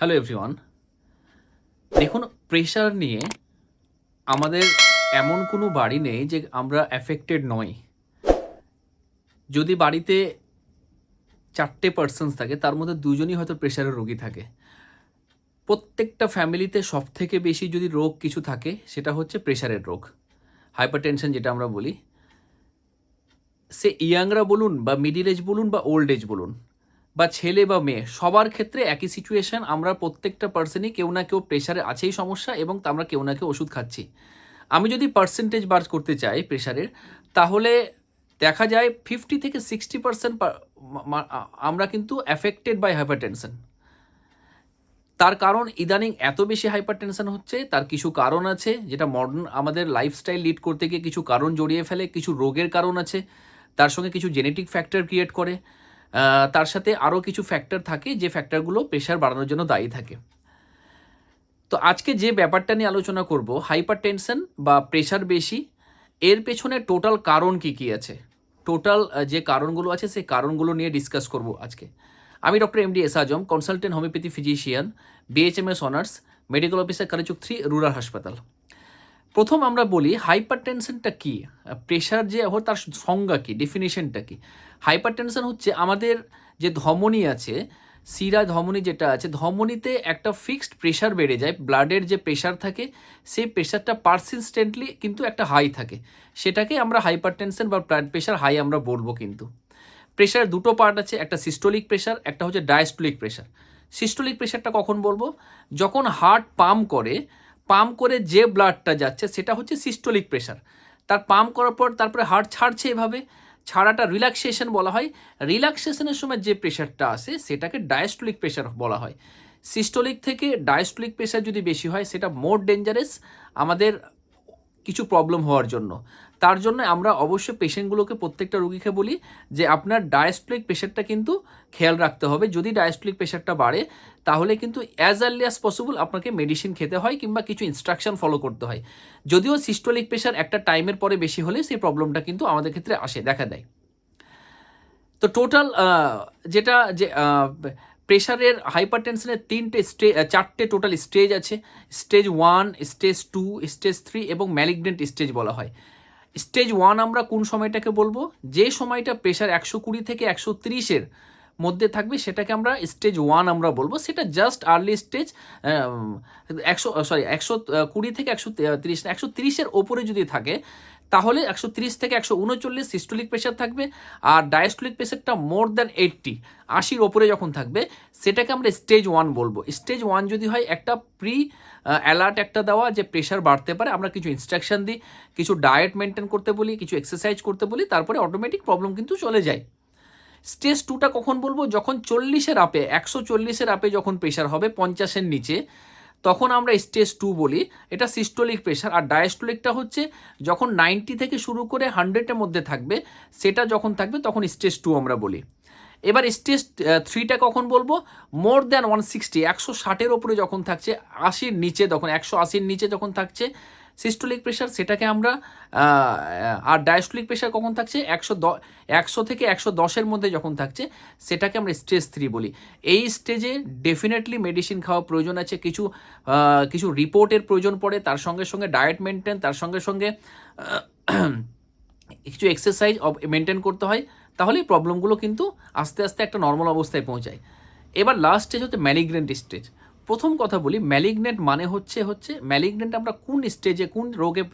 Hello everyone দেখুন pressure নিয়ে আমাদের এমন কোনো বাড়ি নেই যে আমরা অ্যাফেক্টেড নই। যদি বাড়িতে চারটে পার্সনস থাকে, তার মধ্যে দুজনই হয়তো প্রেশারের রোগী থাকে। প্রত্যেকটা ফ্যামিলিতে সব থেকে বেশি যদি রোগ কিছু থাকে, সেটা হচ্ছে প্রেশারের রোগ। হাইপার টেনশন যেটা আমরা বলি। সে ইয়াংরা বলুন বা মিডিল এজ বলুন বা ওল্ড এজ বলুন বা ছেলে বা মেয়ে, সবার ক্ষেত্রে একই সিচুয়েশন আমরা প্রত্যেকটা পার্সনই কেউ না কেউ প্রেশারে আছেই সমস্যা এবং আমরা কেউ না কেউ ওষুধ খাচ্ছি। আমি যদি পার্সেন্টেজ বার করতে চাই প্রেশারের তাহলে দেখা যায় ফিফটি থেকে সিক্সটি পার্সেন্ট আমরা কিন্তু অ্যাফেক্টেড বাই হাইপার টেনশন তার কারণ ইদানিং এত বেশি হাইপার টেনশন হচ্ছে, তার কিছু কারণ আছে, যেটা মডার্ন আমাদের লাইফস্টাইল লিড করতে গিয়ে কিছু কারণ জড়িয়ে ফেলে, কিছু রোগের কারণ আছে, তার সঙ্গে কিছু জেনেটিক ফ্যাক্টর ক্রিয়েট করে। তার সাথে আরও কিছু ফ্যাক্টর থাকে, যে ফ্যাক্টরগুলো প্রেশার বাড়ানোর জন্য দায়ী থাকে। তো আজকে যে ব্যাপারটা নিয়ে আলোচনা করব হাইপার টেনশন বা প্রেশার বেশি, এর পেছনে টোটাল কারণ কি কি আছে? টোটাল যে কারণগুলো আছে, সেই কারণগুলো নিয়ে ডিসকাস করব আজকে। আমি doctor M D S Azam consultant homeopathy physician BHMS honours medical officer Kalichuk three rural হাসপাতাল প্রথম আমরা বলি হাইপার টেনশনটা কী? প্রেশার যে হয় তার সংজ্ঞা কী? ডেফিনেশনটা কী? হাইপার টেনশন হচ্ছে আমাদের যে ধমনী আছে, শিরা ধমনী যেটা আছে, ধমনীতে একটা ফিক্সড প্রেশার বেড়ে যায় ব্লাডের যে প্রেশার থাকে, সেই প্রেশারটা পারসিস্টেন্টলি কিন্তু একটা হাই থাকে। সেটাকে আমরা হাইপার টেনশন বা ব্লাড প্রেশার হাই আমরা বলব কিন্তু। প্রেশার দুটো পার্ট আছে, একটা সিস্টোলিক প্রেশার একটা হচ্ছে ডায়াস্টোলিক প্রেশার সিস্টোলিক প্রেশারটা কখন বলব? যখন হার্ট পাম্প করে পাম্প করে যে ব্লাডটা যাচ্ছে, সেটা হচ্ছে সিস্টোলিক প্রেশার তার পাম্প করার পর তারপরে হার্ট ছাড়ছে এভাবে, ছাড়াটা রিল্যাক্সেশন বলা হয়। রিল্যাক্সেশনের সময় যে প্রেশারটা আসে, সেটাকে ডায়াস্টোলিক প্রেশার বলা হয়। সিস্টোলিক থেকে ডায়াস্টোলিক প্রেশার যদি বেশি হয়, সেটা মোর ডেঞ্জারাস আমাদের কিছু প্রবলেম হওয়ার জন্য। তার জন্য আমরা অবশ্যই পেশেন্টগুলোকে প্রত্যেকটা রুগীকে বলি যে আপনার ডায়াস্টোলিক প্রেশারটা কিন্তু খেয়াল রাখতে হবে। যদি ডায়াস্টোলিক প্রেশারটা বাড়ে, তাহলে কিন্তু অ্যাজ আর্লি অ্যাজ পসিবল আপনাকে মেডিসিন খেতে হয় কিংবা কিছু ইনস্ট্রাকশন ফলো করতে হয়। যদিও সিস্টোলিক প্রেশার একটা টাইমের পরে বেশি হলে সেই প্রবলেমটা কিন্তু আমাদের ক্ষেত্রে আসে, দেখা দেয়। তো টোটাল যেটা যে প্রেশারের হাইপার টেনশনের তিনটে স্টে চারটে টোটাল স্টেজ আছে। Stage one stage two stage three এবং ম্যালিগনেন্ট স্টেজ বলা হয়। স্টেজ ওয়ান আমরা কোন সময়টাকে বলব? যে সময়টা প্রেশার একশো কুড়ি থেকে একশো তিরিশের মধ্যে থাকবে, সেটাকে আমরা স্টেজ ওয়ান আমরা বলব। সেটা জাস্ট আর্লি স্টেজ একশো সরি একশো কুড়ি থেকে একশো তিরিশ, একশো তিরিশের ওপরে যদি থাকে তাহলে একশো থেকে একশো উনচল্লিশ সিস্টোলিক প্রেশার থাকবে আর ডায়াস্টোলিক প্রেশারটা মোর দ্যান এইট্টি, আশির ওপরে যখন থাকবে, সেটাকে আমরা স্টেজ ওয়ান বলব। স্টেজ ওয়ান যদি হয়, একটা প্রি অ্যালার্ট একটা দেওয়া যে প্রেশার বাড়তে পারে, আমরা কিছু ইনস্ট্রাকশন দিই, কিছু ডায়েট মেনটেন করতে বলি, কিছু এক্সারসাইজ করতে বলি, তারপরে অটোমেটিক প্রবলেম কিন্তু চলে যায়। স্টেজ টুটা কখন বলব? যখন চল্লিশের আপে, একশো চল্লিশের আপে যখন প্রেশার হবে, পঞ্চাশের নিচে তখন আমরা স্টেজ টু বলি। এটা সিস্টোলিক প্রেশার আর ডায়াস্টোলিকটা হচ্ছে যখন নাইনটি থেকে শুরু করে হান্ড্রেডের মধ্যে থাকবে, সেটা যখন থাকবে তখন স্টেজ টু আমরা বলি। এবার স্টেজ থ্রিটা কখন বলব? মোর দ্যান ওয়ান সিক্সটি একশো ষাটের ওপরে যখন থাকছে, আশির নিচে, তখন একশো আশির নিচে যখন থাকছে সিস্টোলিক প্রেশার, সেটাকে আমরা আর ডায়াস্টোলিক প্রেশার কখন থাকছে? একশো দ, একশো থেকে একশো দশের মধ্যে যখন থাকছে, সেটাকে আমরা স্টেজ থ্রি বলি। এই স্টেজে ডেফিনেটলি মেডিসিন খাওয়া প্রয়োজন আছে। কিছু কিছু রিপোর্টের প্রয়োজন পড়ে। তার সঙ্গে সঙ্গে ডায়েট মেনটেন তার সঙ্গে সঙ্গে কিছু এক্সারসাইজ মেনটেন করতে হয়। তাহলেই প্রবলেমগুলো কিন্তু আস্তে আস্তে একটা নর্মাল অবস্থায় পৌঁছায়। এবার লাস্ট স্টেজ হচ্ছে ম্যালিগনেন্ট স্টেজ প্রথম কথা বলি ম্যালিগনেন্ট মানে হচ্ছে হচ্ছে ম্যালিগনেন্ট আমরা কোন স্টেজে কোন রোগে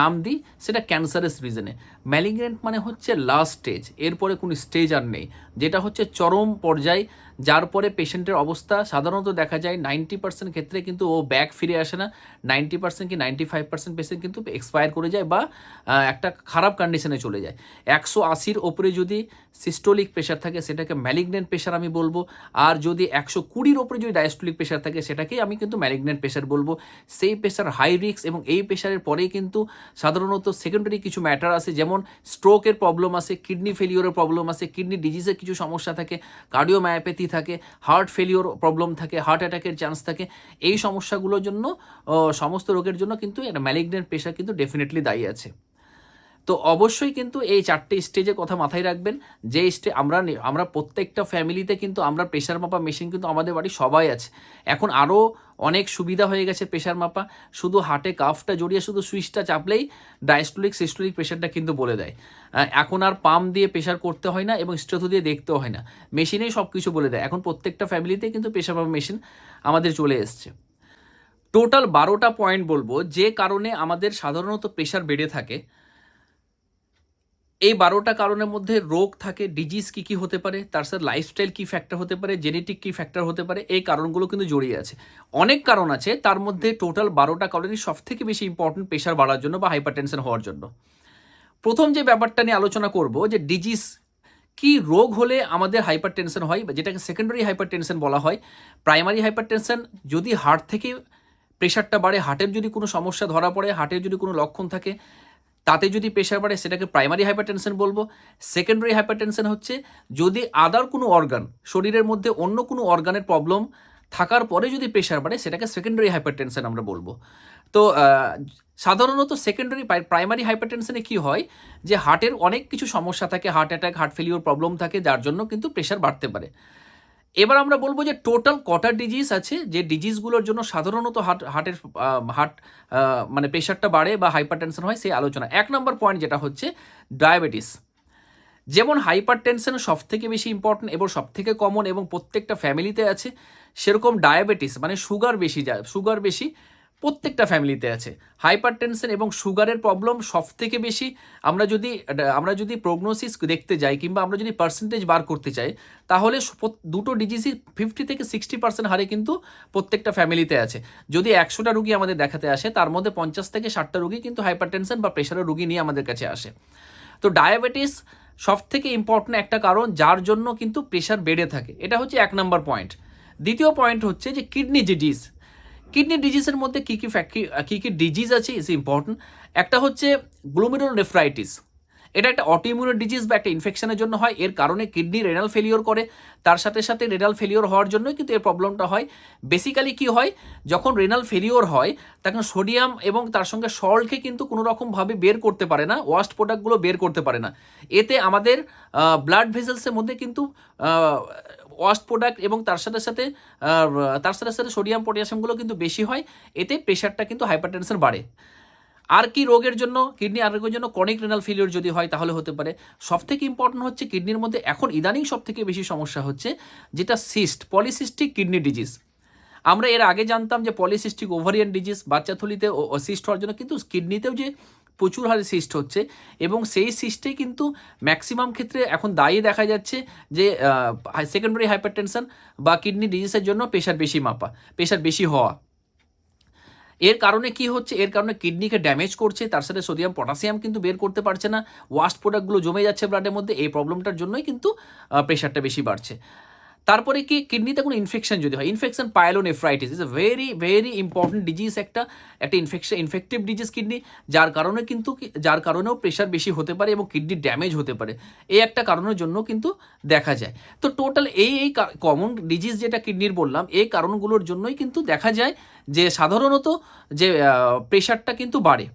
নাম দিই, সেটা ক্যান্সারের রিজনে ম্যালিগনেন্ট মানে হচ্ছে লাস্ট স্টেজ এরপরে কোনো স্টেজ আর নেই। যেটা হচ্ছে চরম পর্যায় যার পরে পেশেন্টের অবস্থা সাধারণত দেখা যায় নাইনটি পার্সেন্ট ক্ষেত্রে কিন্তু ও ব্যাক ফিরে আসে না, নাইনটি পার্সেন্ট কি নাইনটি ফাইভ পার্সেন্ট পেশেন্ট কিন্তু এক্সপায়ার করে যায় বা একটা খারাপ কন্ডিশনে চলে যায়। একশো আশির ওপরে যদি সিস্টোলিক প্রেশার থাকে, সেটাকে ম্যালিগনেন্ট প্রেশার আমি বলব। আর যদি একশো কুড়ির ওপরে যদি ডায়াস্টোলিক প্রেশার থাকে, সেটাকেই আমি কিন্তু ম্যালিগনেন্ট প্রেশার বলব। সেই প্রেশার হাই রিস্ক এবং এই প্রেশারের পরেই কিন্তু সাধারণত সেকেন্ডারি কিছু ম্যাটার আছে, যেমন স্ট্রোকের প্রবলেম আছে কিডনি ফেলিওরের প্রবলেম আছে কিডনি ডিজিজের কিছু সমস্যা থাকে কার্ডিওমায়োপ্যাথি থাকে হার্ট ফেলিওর প্রবলেম থাকে হার্ট অ্যাটাকের চান্স থাকে, এই সমস্যাগুলোর জন্য সমস্ত রোগের জন্য কিন্তু একটা ম্যালিগনেন্ট প্রেশার কিন্তু ডেফিনেটলি দায়ী আছে। তো অবশ্যই কিন্তু এই চারটে স্টেজের কথা মাথায় রাখবেন। যে স্টে আমরা আমরা প্রত্যেকটা ফ্যামিলিতে কিন্তু আমরা প্রেশার মাপা মেশিন কিন্তু আমাদের বাড়ি সবাই আছে। এখন আরও অনেক সুবিধা হয়ে গেছে প্রেশার মাপা। শুধু হাটে কাফটা জড়িয়ে শুধু সুইচটা চাপলেই ডায়াস্টোলিক সিস্টোলিক প্রেশারটা কিন্তু বলে দেয়। এখন আর পাম্প দিয়ে প্রেশার করতে হয় না এবং স্ট্রেথো দিয়ে দেখতেও হয় না। মেশিনেই সব কিছু বলে দেয়। এখন প্রত্যেকটা ফ্যামিলিতে কিন্তু প্রেশার মাপা মেশিন আমাদের চলে এসছে। টোটাল বারোটা পয়েন্ট বলব। যে কারণে আমাদের সাধারণত প্রেশার বেড়ে থাকে এই বারোটা কারণের মধ্যে রোগ থাকে ডিজিজ কী কী হতে পারে, তার সাথে লাইফস্টাইল কী ফ্যাক্টর হতে পারে জেনেটিক কী ফ্যাক্টর হতে পারে, এই কারণগুলো কিন্তু জড়িয়ে আছে। অনেক কারণ আছে, তার মধ্যে টোটাল বারোটা কারণই সব থেকে বেশি ইম্পর্টেন্ট প্রেশার বাড়ার জন্য বা হাইপার টেনশন হওয়ার জন্য। প্রথম যে ব্যাপারটা নিয়ে আলোচনা করব, যে ডিজিজ কি রোগ হলে আমাদের হাইপার টেনশন হয়, বা যেটাকে সেকেন্ডারি হাইপার টেনশন বলা হয় প্রাইমারি হাইপার টেনশন যদি হার্ট থেকে প্রেশারটা বাড়ে হার্টের যদি কোনো সমস্যা ধরা পড়ে হার্টের যদি কোনো লক্ষণ থাকে তাতে যদি প্রেশার বাড়ে, সেটাকে প্রাইমারি হাইপারটেনশন বলব। সেকেন্ডারি হাইপারটেনশন হচ্ছে, যদি আদার কোনো অর্গান শরীরের মধ্যে অন্য কোনো অর্গানের প্রবলেম থাকার পরে যদি প্রেশার বাড়ে, সেটাকে সেকেন্ডারি হাইপারটেনশন আমরা বলব। তো সাধারণত সেকেন্ডারি প্রাইমারি হাইপারটেনশনে কি হয়, যে হার্টের অনেক কিছু সমস্যা থাকে heart attack heart failure problem থাকে, যার জন্য কিন্তু প্রেশার বাড়তে পারে। এবার আমরা বলব যে টোটাল কটা ডিজিজ আছে যে ডিজিজগুলোর জন্য সাধারণত হার্ট হার্টের হার্ট মানে প্রেশারটা বাড়ে বা হাইপার টেনশন হয় সেই আলোচনা। এক নম্বর পয়েন্ট যেটা হচ্ছে ডায়াবেটিস যেমন হাইপার টেনশন সব থেকে বেশি ইম্পর্টেন্ট এবং সব থেকে কমন এবং প্রত্যেকটা ফ্যামিলিতে আছে, সেরকম ডায়াবেটিস মানে সুগার বেশি যা সুগার বেশি প্রত্যেকটা ফ্যামিলিতে আছে। হাইপার টেনশন এবং সুগারের প্রবলেম সব থেকে বেশি আমরা যদি আমরা যদি প্রগনোসিস দেখতে যাই কিংবা আমরা যদি পার্সেন্টেজ বার করতে চাই, তাহলে দুটো ডিজিজই ফিফটি থেকে সিক্সটি পার্সেন্ট হারে কিন্তু প্রত্যেকটা ফ্যামিলিতে আছে। যদি একশোটা রুগী আমাদের দেখাতে আসে, তার মধ্যে পঞ্চাশ থেকে ষাটটা রুগী কিন্তু হাইপার টেনশন বা প্রেশারের রুগী নিয়ে আমাদের কাছে আসে। তো ডায়াবেটিস সব থেকে ইম্পর্টেন্ট একটা কারণ, যার জন্য কিন্তু প্রেশার বেড়ে থাকে। এটা হচ্ছে এক নম্বর পয়েন্ট দ্বিতীয় পয়েন্ট হচ্ছে যে কিডনি ডিজিজ কিডনি ডিজিজের মধ্যে কী কী ফ্যাক্টরি কী কী ডিজিজ আছে ইজ ইম্পর্টেন্ট একটা হচ্ছে গ্লোমেরুল নেফ্রাইটিস এটা একটা অটোইমিউন ডিজিজ বা একটা ইনফেকশনের জন্য হয়। এর কারণে কিডনি রেনাল ফেলিওর করে। তার সাথে সাথে রেনাল ফেলিওর হওয়ার জন্যই কিন্তু এর প্রবলেমটা হয়। বেসিক্যালি কি হয়, যখন রেনাল ফেলিওর হয়, তখন সোডিয়াম এবং তার সঙ্গে সল্টকে কিন্তু কোনো রকমভাবে বের করতে পারে না ওয়াস্ট প্রোডাক্টগুলো বের করতে পারে না। এতে আমাদের ব্লাড ভেসেলসের মধ্যে কিন্তু ওয়াস্ট প্রোডাক্ট এবং তার সাথে সাথে তার সাথে সাথে সোডিয়াম পটাশিয়ামগুলো কিন্তু বেশি হয়, এতে প্রেশারটা কিন্তু হাইপারটেনশন বাড়ে। আর কি রোগের জন্য, কিডনি আর রোগের জন্য ক্রনিক রেনাল ফেলিওর যদি হয় তাহলে হতে পারে। সব থেকে ইম্পর্টেন্ট হচ্ছে কিডনির মধ্যে এখন ইদানিং সব থেকে বেশি সমস্যা হচ্ছে, যেটা সিস্ট পলিসিস্টিক কিডনি ডিজিজ আমরা এর আগে জানতাম যে পলিসিস্টিক ওভারিয়ান ডিজিজ বাচ্চা থলিতে সিস্ট হওয়ার জন্য কিন্তু কিডনিতেও যে প্রচুর হারে সিস্ট হচ্ছে এবং সেই সিস্টেই কিন্তু ম্যাক্সিমাম ক্ষেত্রে এখন দায়ী দেখা যাচ্ছে যে সেকেন্ডারি হাইপারটেনশন বা কিডনি ডিজিজের জন্য প্রেশার বেশি মাপা প্রেশার বেশি হওয়া। এর কারণে কি হচ্ছে? এর কারণে কিডনিকে ড্যামেজ করছে, তার সাথে সোডিয়াম পটাশিয়াম কিন্তু বের করতে পারছে না। ওয়াস্ট প্রোডাক্টগুলো জমে যাচ্ছে ব্লাডের মধ্যে, এই প্রবলেমটার জন্যই কিন্তু প্রেশারটা বেশি বাড়ছে। তারপরে কি কিডনিতে কোনো ইনফেকশন যদি হয় infection pyelonephritis is a very very important disease একটা একটা ইনফেকশন ইনফেক্টিভ ডিজিজ কিডনি যার কারণে কিন্তু যার কারণেও প্রেশার বেশি হতে পারে এবং কিডনি ড্যামেজ হতে পারে। এই একটা কারণের জন্য কিন্তু দেখা যায়। তো টোটাল এই এই কমন ডিজিজ যেটা কিডনির বললাম, এই কারণগুলোর জন্যই কিন্তু দেখা যায় যে সাধারণত যে প্রেশারটা কিন্তু বাড়ে।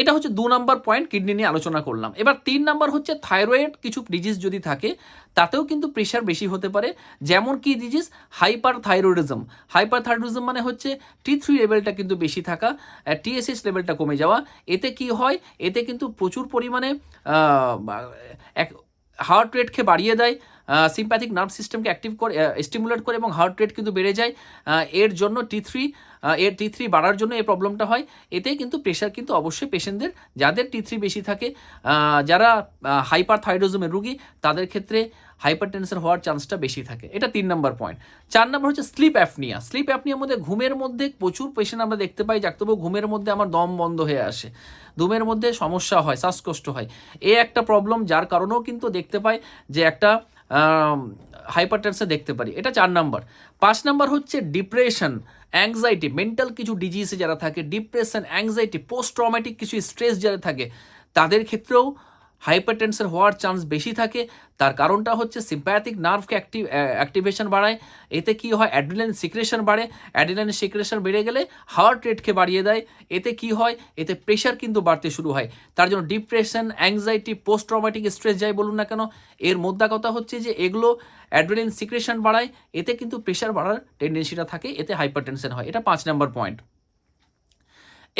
এটা হচ্ছে দু নম্বর পয়েন্ট কিডনি নিয়ে আলোচনা করলাম। এবার তিন নাম্বার হচ্ছে থাইরয়েড কিছু ডিজিজ যদি থাকে, তাতেও কিন্তু প্রেশার বেশি হতে পারে। যেমন কি disease hyperthyroidism hyperthyroidism মানে হচ্ছে টি থ্রি লেভেলটা কিন্তু বেশি থাকা টিএসএস লেভেলটা কমে যাওয়া। এতে কি হয়? এতে কিন্তু প্রচুর পরিমাণে এক হার্ট রেটকে বাড়িয়ে দেয় সিম্প্যাথিক নার্ভ সিস্টেমকে অ্যাক্টিভ করে স্টিমুলেট করে এবং হার্ট রেট কিন্তু বেড়ে যায়। এর জন্য টি থ্রি এর টি থ্রি বাড়ার জন্য এই প্রবলেমটা হয়। এতে কিন্তু প্রেশার কিন্তু অবশ্যই পেশেন্টদের যাদের টি থ্রি বেশি থাকে যারা হাইপার থাইরোজমের রুগী, তাদের ক্ষেত্রে হাইপার টেনশন হওয়ার চান্সটা বেশি থাকে। এটা তিন নম্বর পয়েন্ট চার নম্বর হচ্ছে স্লিপ অ্যাপনিয়া স্লিপ অ্যাপনিয়ার মধ্যে ঘুমের মধ্যে প্রচুর পেশেন্ট আমরা দেখতে পাই ডাক্তারবাবু ঘুমের মধ্যে আমার দম বন্ধ হয়ে আসে। ঘুমের মধ্যে সমস্যা হয়, শ্বাসকষ্ট হয়। এ একটা প্রবলেম যার কারণেও কিন্তু দেখতে পাই যে একটা হাইপার টেনশন দেখতে পারি। এটা চার নাম্বার। পাঁচ নাম্বার হচ্ছে ডিপ্রেশন অ্যাংজাইটি মেন্টাল কিছু ডিজিজে যারা থাকে ডিপ্রেশন অ্যাংজাইটি পোস্ট ট্রমেটিক কিছু স্ট্রেস যারা থাকে, তাদের ক্ষেত্রেও হাইপারটেনশন হওয়ার চান্স বেশি থাকে। তার কারণটা হচ্ছে সিম্প্যাথিক নার্ভকে অ্যাক্টিভ অ্যাক্টিভেশন বাড়ায়। এতে কি হয়, অ্যাড্রিনালিন সিক্রেশন বাড়ে। অ্যাড্রিনালিন সিক্রেশন বেড়ে গেলে হার্ট রেটকে বাড়িয়ে দেয়। এতে কি হয়, এতে প্রেশার কিন্তু বাড়তে শুরু হয়। তার জন্য depression, anxiety post traumatic stress যাই বলুন না কেন, এর মোদ্দা কথা হচ্ছে যে এগুলো অ্যাড্রিনালিন সিক্রেশন বাড়ায়। এতে কিন্তু প্রেশার বাড়ার টেন্ডেন্সিটা থাকে, এতে হাইপারটেনশন হয়। এটা পাঁচ নম্বর পয়েন্ট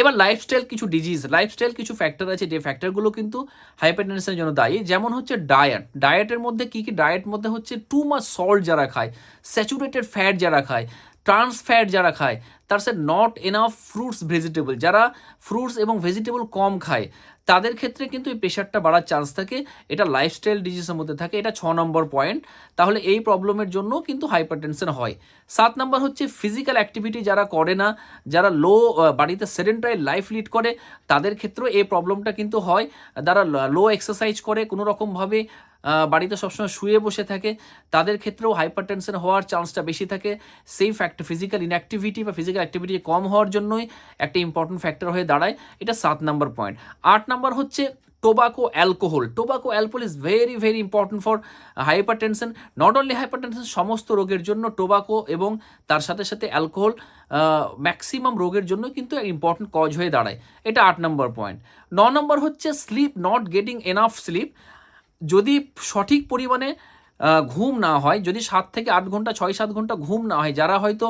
এবার লাইফস্টাইল কিছু ডিজিজ লাইফস্টাইল কিছু ফ্যাক্টর আছে, যে ফ্যাক্টরগুলো কিন্তু হাইপারটেনশনের জন্য দায়ী। যেমন হচ্ছে ডায়েট ডায়েটের মধ্যে কী কী ডায়েট মধ্যে হচ্ছে টু মাস সল্ট যারা খায় স্যাচুরেটেড ফ্যাট যারা খায় ট্রান্স ফ্যাট যারা খায়, তার সে নট এনাফ ফ্রুটস ভেজিটেবল যারা ফ্রুটস এবং ভেজিটেবল কম খায়, তাদের ক্ষেত্রে কিন্তু এই প্রেশারটা বাড়ার চান্স থাকে, এটা লাইফস্টাইল ডিজিজের মধ্যে থাকে, এটা ছ নম্বর পয়েন্ট তাহলে এই প্রবলেমের জন্য কিন্তু হাইপারটেনশন হয়। সাত নম্বর হচ্ছে ফিজিক্যাল অ্যাক্টিভিটি যারা করে না, যারা লো বাড়িতে সেডেন্টারি লাইফ লিড করে, তাদের ক্ষেত্রেও এই প্রবলেমটা কিন্তু হয়। যারা লো এক্সারসাইজ করে, কোনো রকমভাবে বাড়িতে সবসময় শুয়ে বসে থাকে। তাদের ক্ষেত্রেও হাইপারটেনশন হওয়ার চান্সটা বেশি থাকে। সেই ফ্যাক্টর ফিজিক্যাল ইনঅ্যাক্টিভিটি বা ফিজিক্যাল অ্যাক্টিভিটি কম হওয়ার জন্যই একটা ইম্পর্টেন্ট ফ্যাক্টর হয়ে দাঁড়ায়। এটা সাত নাম্বার পয়েন্ট আট নাম্বার হচ্ছে tobacco alcohol tobacco alcohol is very very important for hypertension not only hypertension সমস্ত রোগের জন্য টোবাকো এবং তার সাথে সাথে অ্যালকোহল ম্যাক্সিমাম রোগের জন্য কিন্তু ইম্পর্টেন্ট কজ হয়ে দাঁড়ায়। এটা আট নম্বর পয়েন্ট ন নম্বর হচ্ছে sleep not getting enough sleep যদি সঠিক পরিমাণে ঘুম না হয়, যদি সাত থেকে আট ঘণ্টা, ছয় সাত ঘণ্টা ঘুম না হয়, যারা হয়তো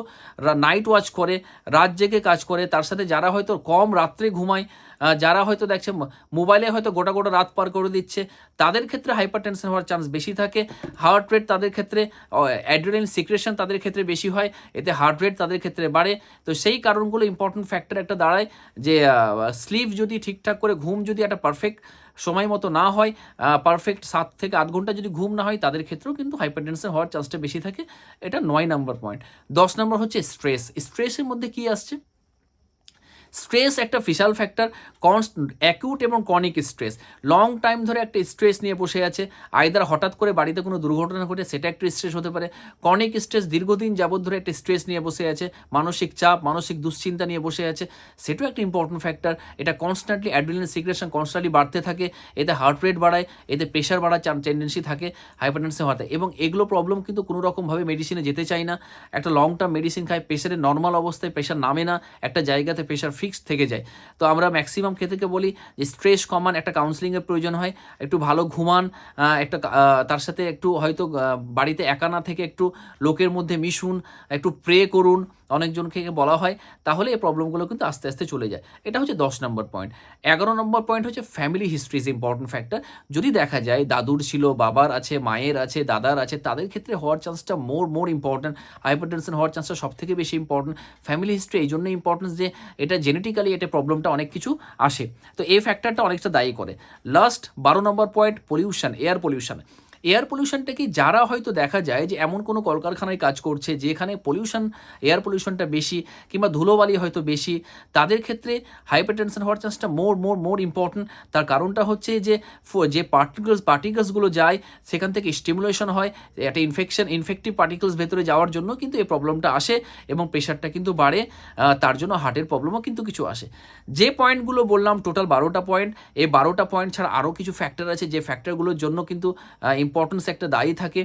নাইট ওয়াচ করে, রাত জেগে কাজ করে, তার সাথে যারা হয়তো কম রাত্রে ঘুমায় যারা হয়তো দেখছে মোবাইলে হয়তো গোটা গোটা রাত পার করে দিচ্ছে, তাদের ক্ষেত্রে হাইপার টেনশন হওয়ার চান্স বেশি থাকে। হার্ট রেট তাদের ক্ষেত্রে অ্যাড্রিনালিন সিক্রেশন তাদের ক্ষেত্রে বেশি হয়, এতে হার্ট রেট তাদের ক্ষেত্রে বাড়ে। তো সেই কারণগুলো ইম্পর্টেন্ট ফ্যাক্টর একটা দাঁড়ায় যে স্লিপ যদি ঠিকঠাক করে, ঘুম যদি একটা পারফেক্ট সময় মতো না হয় পারফেক্ট সাত থেকে আট ঘণ্টা যদি ঘুম না হয়, তাদের ক্ষেত্রেও কিন্তু হাইপারটেনশন হওয়ার চান্সটা বেশি থাকে। এটা নয় নাম্বার পয়েন্ট দশ নম্বর হচ্ছে স্ট্রেস স্ট্রেসের মধ্যে কি আসছে? স্ট্রেস একটা ফিশাল ফ্যাক্টর কনস্ট অ্যাকিউট এবং কনিক স্ট্রেস লং টাইম ধরে একটা স্ট্রেস নিয়ে বসে আছে আইদার হঠাৎ করে বাড়িতে কোনো দুর্ঘটনা ঘটে, সেটা একটা স্ট্রেস হতে পারে। কনিক স্ট্রেস দীর্ঘদিন যাবৎ ধরে একটা স্ট্রেস নিয়ে বসে আছে, মানসিক চাপ, মানসিক দুশ্চিন্তা নিয়ে বসে আছে। সেটাও একটা ইম্পর্টেন্ট ফ্যাক্টর এটা কনস্ট্যান্টলি অ্যাড্রিনালিন সিক্রেশন কনস্ট্যান্টলি বাড়তে থাকে, এতে হার্ট রেট বাড়ায়, এতে প্রেশার বাড়ার টেন্ডেন্সি থাকে হাইপারটেনশন হওয়াতে। এবং এগুলো প্রবলেম কিন্তু কোনো রকমভাবে মেডিসিনে যেতে চায় না। একটা লং টার্ম মেডিসিন খায় প্রেশারের নর্মাল অবস্থায় প্রেশার নামে না, একটা জায়গাতে প্রেশার ফিক্সড থেকে যায়। তো আমরা ম্যাক্সিমাম ক্ষেত্রে বলি যে স্ট্রেস কমান একটা কাউন্সিলিংয়ের প্রয়োজন হয়। একটু ভালো ঘুমান একটা তার সাথে একটু হয়তো বাড়িতে একা না থেকে একটু লোকের মধ্যে মিশুন, একটু প্রে করুন অনেকজনকে বলা হয়, তাহলে এই প্রবলেমগুলো কিন্তু আস্তে আস্তে চলে যায়। এটা হচ্ছে দশ নম্বর পয়েন্ট এগারো নম্বর পয়েন্ট হচ্ছে family history is important factor যদি দেখা যায়, দাদুর ছিল, বাবার আছে, মায়ের আছে, দাদার আছে, তাদের ক্ষেত্রে হওয়ার চান্সটা মোর মোর ইম্পর্টেন্ট হাইপারটেনশন হওয়ার চান্সটা সব থেকে বেশি ইম্পর্টেন্ট ফ্যামিলি হিস্ট্রি এই জন্য ইম্পর্টেন্স যে এটা জেনেটিক্যালি এটা প্রবলেমটা অনেক কিছু আসে। তো এই ফ্যাক্টরটা অনেকটা দায়ী করে। লাস্ট বারো নম্বর point pollution air pollution air পলিউশনটা কি যারা হয়তো দেখা যায় যে এমন কোনো কলকারখানায় কাজ করছে যেখানে পলিউশন, এয়ার পলিউশনটা বেশি কিংবা ধুলোবালি হয়তো বেশি, তাদের ক্ষেত্রে হাইপারটেনশন হওয়ার চান্সটা মোর মোর মোর ইম্পর্টেন্ট তার কারণটা হচ্ছে যে যে পার্টিকেলস পার্টিকেলসগুলো যায়, সেখান থেকে স্টিমুলেশন হয়, একটা ইনফেকশন ইনফেক্টিভ পার্টিকেলস ভেতরে যাওয়ার জন্য কিন্তু এই প্রবলেমটা আসে এবং প্রেশারটা কিন্তু বাড়ে তার জন্য হার্টের প্রবলেমও কিন্তু কিছু আসে। যে পয়েন্টগুলো বললাম টোটাল বারোটা পয়েন্ট এই বারোটা পয়েন্ট ছাড়া আরও কিছু ফ্যাক্টর আছে, যে ফ্যাক্টরগুলোর জন্য কিন্তু ইম্পর্টেন্স একটা দায়ী থাকে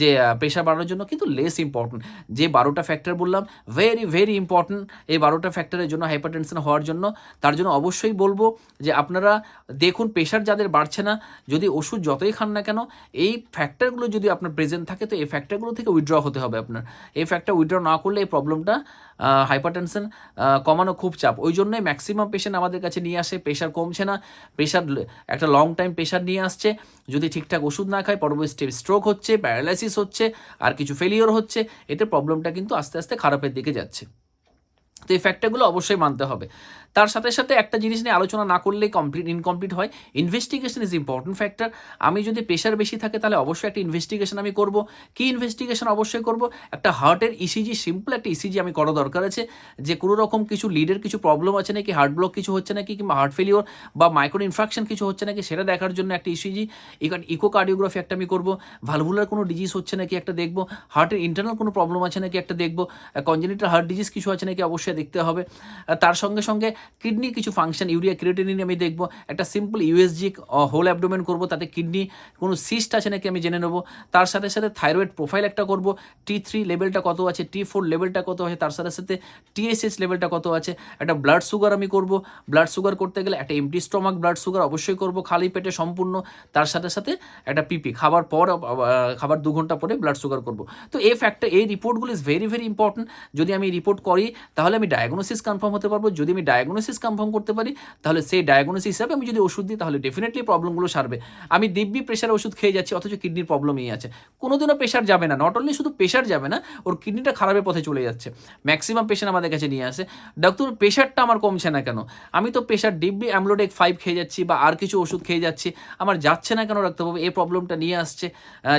যে প্রেশার বাড়ানোর জন্য কিন্তু লেস ইম্পর্টেন্ট যে বারোটা ফ্যাক্টর বললাম ভেরি ভেরি ইম্পর্টেন্ট এই বারোটা ফ্যাক্টরের জন্য হাইপারটেনশন হওয়ার জন্য। তার জন্য অবশ্যই বলব যে, আপনারা দেখুন প্রেশার যাদের বাড়ছে না, যদি ওষুধ যতই খান না কেন, এই ফ্যাক্টরগুলো যদি আপনার প্রেজেন্ট থাকে, তো এই ফ্যাক্টরগুলো থেকে উইথড্র হতে হবে আপনার। এই ফ্যাক্টর উইথড্র না করলে এই প্রবলেমটা হাইপারটেনশন কমানো খুব চাপ। ওই জন্যই ম্যাক্সিমাম পেশেন্ট আমাদের কাছে নিয়ে আসে প্রেশার কমছে না। প্রেশার একটা লং টাইম প্রেশার নিয়ে আসছে। যদি ঠিকঠাক ওষুধ না খায়, পরবর্তী স্টেপ স্ট্রোক হচ্ছে প্যারালাইসিস হচ্ছে, আর কিছু ফেলিওর হচ্ছে, এতে প্রবলেমটা কিন্তু আস্তে আস্তে খারাপের দিকে যাচ্ছে। তো এই ফ্যাক্টরগুলো অবশ্যই মানতে হবে। তার সাথে সাথে একটা জিনিস নিয়ে আলোচনা না করলেই কমপ্লিট ইনকমপ্লিট হয়। ইনভেস্টিগেশন ইজ ইম্পর্টেন্ট ফ্যাক্টর আমি যদি প্রেশার বেশি থাকে, তাহলে অবশ্যই একটা ইনভেস্টিগেশন আমি করব। কি ইনভেস্টিগেশন অবশ্যই করব? একটা হার্টের ইসিজি সিম্পল একটা ইসিজি আমি করা দরকার আছে, যে কোনো রকম কিছু লিডের কিছু প্রবলেম আছে নাকি হার্ট ব্লক কিছু হচ্ছে নাকি, কিংবা হার্ট ফেলিওর বা মাইক্রো ইনফ্রাকশন কিছু হচ্ছে নাকি, সেটা দেখার জন্য একটা ইসিজি ইকোকার্ডিওগ্রাফি একটা আমি করব ভালভুলার কোনো ডিজিজ হচ্ছে নাকি একটা দেখব হার্টের ইন্টারনাল কোনো প্রবলেম আছে নাকি একটা দেখব কনজেনিটাল হার্ট ডিজিজ কিছু আছে নাকি অবশ্যই দেখতে হবে। তার সঙ্গে সঙ্গে কিডনি কিছু ফাংশন ইউরিয়া ক্রিয়েটিনিন আমি দেখব। একটা সিম্পল ইউএসজি হোল অ্যাবডোমেন করব, তাতে কিডনি কোনো সিস্ট আছে নাকি আমি জেনে নেব। তার সাথে সাথে থাইরয়েড প্রোফাইল একটা করব। টি থ্রি লেভেলটা কত আছে টি ফোর লেভেলটা কত আছে, তার সাথে সাথে টিএসএস লেভেলটা কত আছে। একটা ব্লাড সুগার আমি করব। ব্লাড সুগার করতে গেলে একটা এমটি স্টমাক ব্লাড সুগার অবশ্যই করব, খালি পেটে সম্পূর্ণ। তার সাথে সাথে একটা পিপি খাবার পর খাবার দু ঘণ্টা পরে ব্লাড সুগার করব। তো এই ফ্যাক্টর এই রিপোর্টগুলো ইজ ভেরি ভেরি ইম্পর্টেন্ট যদি আমি রিপোর্ট করি, তাহলে আমি ডায়াগনোসিস কনফার্ম হতে পারব। যদি আমি ডায়াগনোসিস কনফার্ম করতে পারি, তাহলে সেই ডায়াগনোসিস হিসাবে আমি যদি ওষুধ দিই, তাহলে ডেফিনেটলি প্রবলেমগুলো সারবে। আমি দিব্যি প্রেশার ওষুধ খেয়ে যাচ্ছি, অথচ কিডনির প্রবলেমই আছে। কোনোদিনও প্রেশার যাবে না। নট অনলি শুধু প্রেশার যাবে না, ওর কিডনিটা খারাপের পথে চলে যাচ্ছে। ম্যাক্সিমাম পেশেন্ট আমাদের কাছে নিয়ে আসে। ডক্টর প্রেশারটা আমার কমছে না কেন? আমি তো প্রেশার ডিব্বি অ্যামলোডেক ফাইভ খেয়ে যাচ্ছি বা আর কিছু ওষুধ খেয়ে যাচ্ছি। আমার যাচ্ছে না কেন ডাক্তারবাবু এই প্রবলেমটা নিয়ে আসছে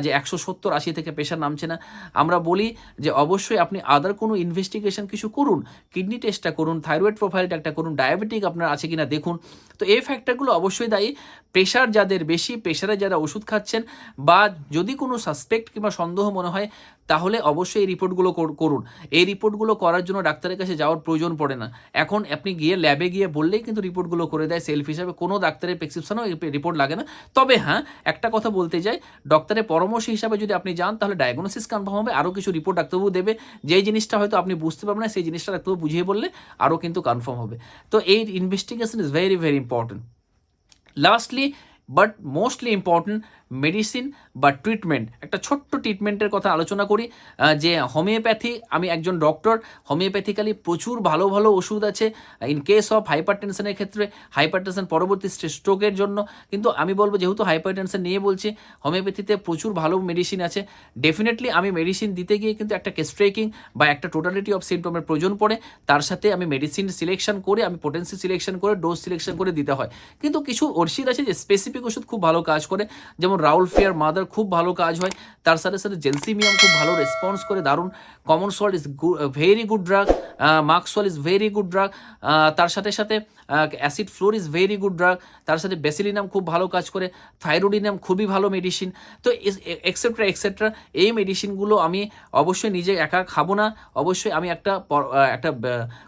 যে একশো সত্তর আশি থেকে প্রেশার নামছে না। আমরা বলি যে অবশ্যই আপনি আদার কোনো ইনভেস্টিগেশন কিছু করুন। কিডনি টেস্টটা করুন থাইরয়েড প্রোফাইলটা একটা করুন। ডায়াবেটিক আপনার আছে কিনা দেখুন। তো এই ফ্যাক্টরগুলো অবশ্যই দায়ী। প্রেশার যাদের বেশি প্রেশারে যারা ওষুধ খাচ্ছেন বা যদি কোনো সাসপেক্ট কিংবা সন্দেহ মনে হয়, তাহলে অবশ্যই এই রিপোর্টগুলো করুন। এই রিপোর্টগুলো করার জন্য ডাক্তারের কাছে যাওয়ার প্রয়োজন পড়ে না। এখন আপনি গিয়ে ল্যাবে গিয়ে বললেই কিন্তু রিপোর্টগুলো করে দেয় সেলফ হিসাবে। কোনো ডাক্তারের প্রেসক্রিপশনও রিপোর্ট লাগে না। তবে হ্যাঁ একটা কথা বলতে যাই ডক্টরের পরামর্শ হিসাবে যদি আপনি যান, তাহলে ডায়াগনোসিস কনফার্ম হবে, আরও কিছু রিপোর্ট ডাক্তারবাবু দেবে। যেই জিনিসটা হয়তো আপনি বুঝতে পারবেন না, সেই জিনিসটা ডাক্তারবাবু বুঝিয়ে বললে আরও কিন্তু কনফার্ম হবে। তো এই investigation is very very important lastly but mostly important medicine বা ট্রিটমেন্ট একটা ছোট্ট ট্রিটমেন্টের কথা আলোচনা করি যে হোমিওপ্যাথি আমি একজন ডক্টর হোমিওপ্যাথিক্যালি প্রচুর ভালো ভালো ওষুধ আছে ইন কেস অফ হাইপার টেনশনের ক্ষেত্রে হাইপার টেনশন পরবর্তী স্ট্রোকের জন্য, কিন্তু আমি বলব যেহেতু হাইপার টেনশন নিয়ে বলছি হোমিওপ্যাথিতে প্রচুর ভালো মেডিসিন আছে ডেফিনেটলি আমি মেডিসিন দিতে গিয়ে কিন্তু একটা কেস্ট্রেকিং বা একটা টোটালিটি অফ সিমটমের প্রয়োজন পড়ে, তার সাথে আমি মেডিসিন সিলেকশন করে, আমি পোটেন্সি সিলেকশন করে ডোজ সিলেকশন করে দিতে হয়। কিন্তু কিছু ওষুধ আছে যে স্পেসিফিক ওষুধ খুব ভালো কাজ করে, যেমন রাউল ফিয়ার মাদার খুব ভালো কাজ হয়। তার সাথে সাথে জেলসিমিয়াম খুব ভালো রেসপন্স করে, দারুণ। Common salt is very good drug merc sol is very good drug তার সাথে সাথে acid fluor is very good drug তার সাথে বেসিলিনাম খুব ভালো কাজ করে থাইরোডিনাম খুবই ভালো মেডিসিন তো এক্সেট্রা এক্সেট্রা এই মেডিসিনগুলো আমি অবশ্যই নিজে একা খাব না। অবশ্যই আমি একটা পর- একটা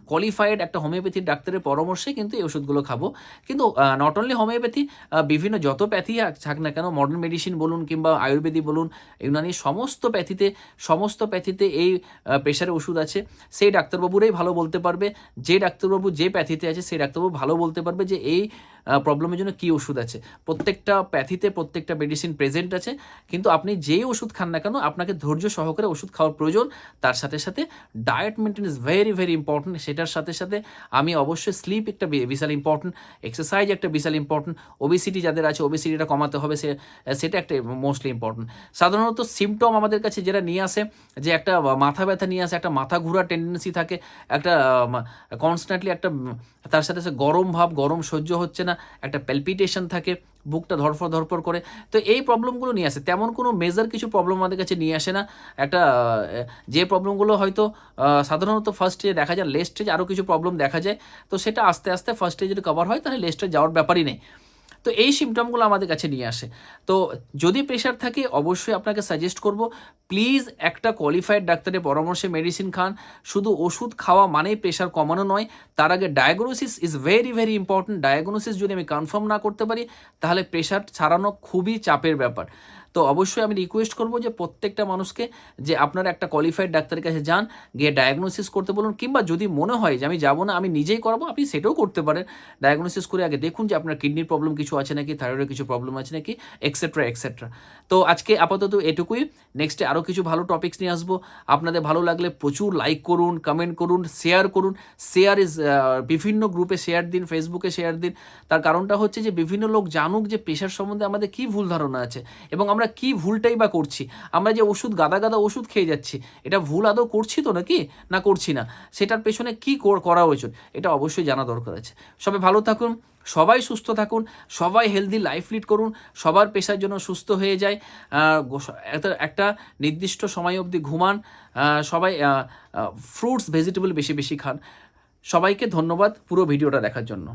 কোয়ালিফাইড একটা হোমিওপ্যাথির ডাক্তারের পরামর্শে কিন্তু এই ওষুধগুলো খাব। কিন্তু নট অনলি হোমিওপ্যাথি বিভিন্ন যত প্যাথি থাক না কেন মডার্ন মেডিসিন বলুন কিংবা আয়ুর্বেদিক বলুন, ইউনানি সমস্ত প্যাথিতে সমস্ত প্যাথিতে এই প্রেশারের ওষুধ আছে। সেই ডাক্তারবাবুরাই ভালো বলতে পারবে, যে ডাক্তারবাবু যে প্যাথিতে আছে, সেই ডাক্তারবাবু ভালো বলতে পারবে যে এই প্রবলেমের জন্য কী ওষুধ আছে। প্রত্যেকটা প্যাথিতে প্রত্যেকটা মেডিসিন প্রেজেন্ট আছে, কিন্তু আপনি যেই ওষুধ খান না কেন, আপনাকে ধৈর্য সহকারে ওষুধ খাওয়ার প্রয়োজন। তার সাথে সাথে diet maintain is very very important সেটার সাথে সাথে আমি অবশ্যই স্লিপ একটা বিশাল ইম্পর্টেন্ট এক্সারসাইজ একটা বিশাল ইম্পর্টেন্ট ওবিসিটি যাদের আছে ওবিসিটিটা কমাতে হবে, সে সেটা একটা মোস্টলি ইম্পর্টেন্ট সাধারণত সিমটম আমাদের কাছে যেটা নিয়ে আসে, যে একটা মাথা ব্যথা নিয়ে আসে, একটা মাথা ঘোরার টেন্ডেন্সি থাকে, একটা কনস্ট্যান্টলি একটা তার সাথে সাথে গরম ভাব, গরম সহ্য হচ্ছে না, একটা প্যালপিটেশন থাকে, বুকটা ধরফর ধরফর করে। তো এই প্রবলেমগুলো নিয়ে আসে। তেমন কোনো মেজার কিছু প্রবলেম আমাদের কাছে নিয়ে আসে না। একটা যে প্রবলেমগুলো হয়তো সাধারণত ফার্স্ট স্টেজে দেখা যায় লেস্ট স্টেজ আরও কিছু প্রবলেম দেখা যায়, তো সেটা আস্তে আস্তে ফার্স্ট স্টেজে যদি কভার হয়, তাহলে লেস্টে যাওয়ার ব্যাপারই নেই। তো এই সিমটমগুলো আমাদের কাছে নিয়ে আসে। তো যদি প্রেশার থাকে, অবশ্যই আপনাকে সাজেস্ট করব প্লিজ একটা কোয়ালিফাইড ডাক্তারের পরামর্শে মেডিসিন খান। শুধু ওষুধ খাওয়া মানেই প্রেশার কমানো নয়, তার আগে diagnosis is very very important diagnosis যদি আমি কনফার্ম না করতে পারি, তাহলে প্রেশার ছাড়ানো খুবই চাপের ব্যাপার। তো অবশ্যই আমি রিকোয়েস্ট করব যে প্রত্যেকটা মানুষকে যে আপনারা একটা কোয়ালিফাইড ডাক্তারের কাছে যান, গিয়ে ডায়াগনোসিস করতে বলুন, কিংবা যদি মনে হয় যে আমি যাব না, আমি নিজেই করাবো, আপনি সেটাও করতে পারেন। ডায়াগনোসিস করে আগে দেখুন যে আপনার কিডনির প্রবলেম কিছু আছে নাকি থাইরয়েডের কিছু প্রবলেম আছে নাকি এক্সেট্রা এক্সেট্রা তো আজকে আপাতত এটুকুই। নেক্সটে আরও কিছু ভালো টপিক্স নিয়ে আসব। আপনাদের ভালো লাগলে প্রচুর লাইক করুন কমেন্ট করুন শেয়ার করুন। শেয়ার ইজ বিভিন্ন গ্রুপে শেয়ার দিন ফেসবুকে শেয়ার দিন। তার কারণটা হচ্ছে যে বিভিন্ন লোক জানুক যে পেশার সম্বন্ধে আমাদের কী ভুল ধারণা আছে। এবং আমরা কি ভুলটাই বা করছি? আমরা যে ওষুধ গাদা গাদা ওষুধ খেয়ে যাচ্ছি, এটা ভুল আদৌ করছি তো নাকি? না করছি না। সেটার পেছনে কী করা উচিত? এটা অবশ্যই জানা দরকার আছে। সবাই ভালো থাকুন, সবাই সুস্থ থাকুন, সবাই হেলদি লাইফ লিড করুন, সবার পেশার জন্য সুস্থ হয়ে যায়। একটা নির্দিষ্ট সময় অবধি ঘুমান সবাই ফ্রুটস ভেজিটেবল বেশি বেশি খান। সবাইকে ধন্যবাদ পুরো ভিডিওটা দেখার জন্য।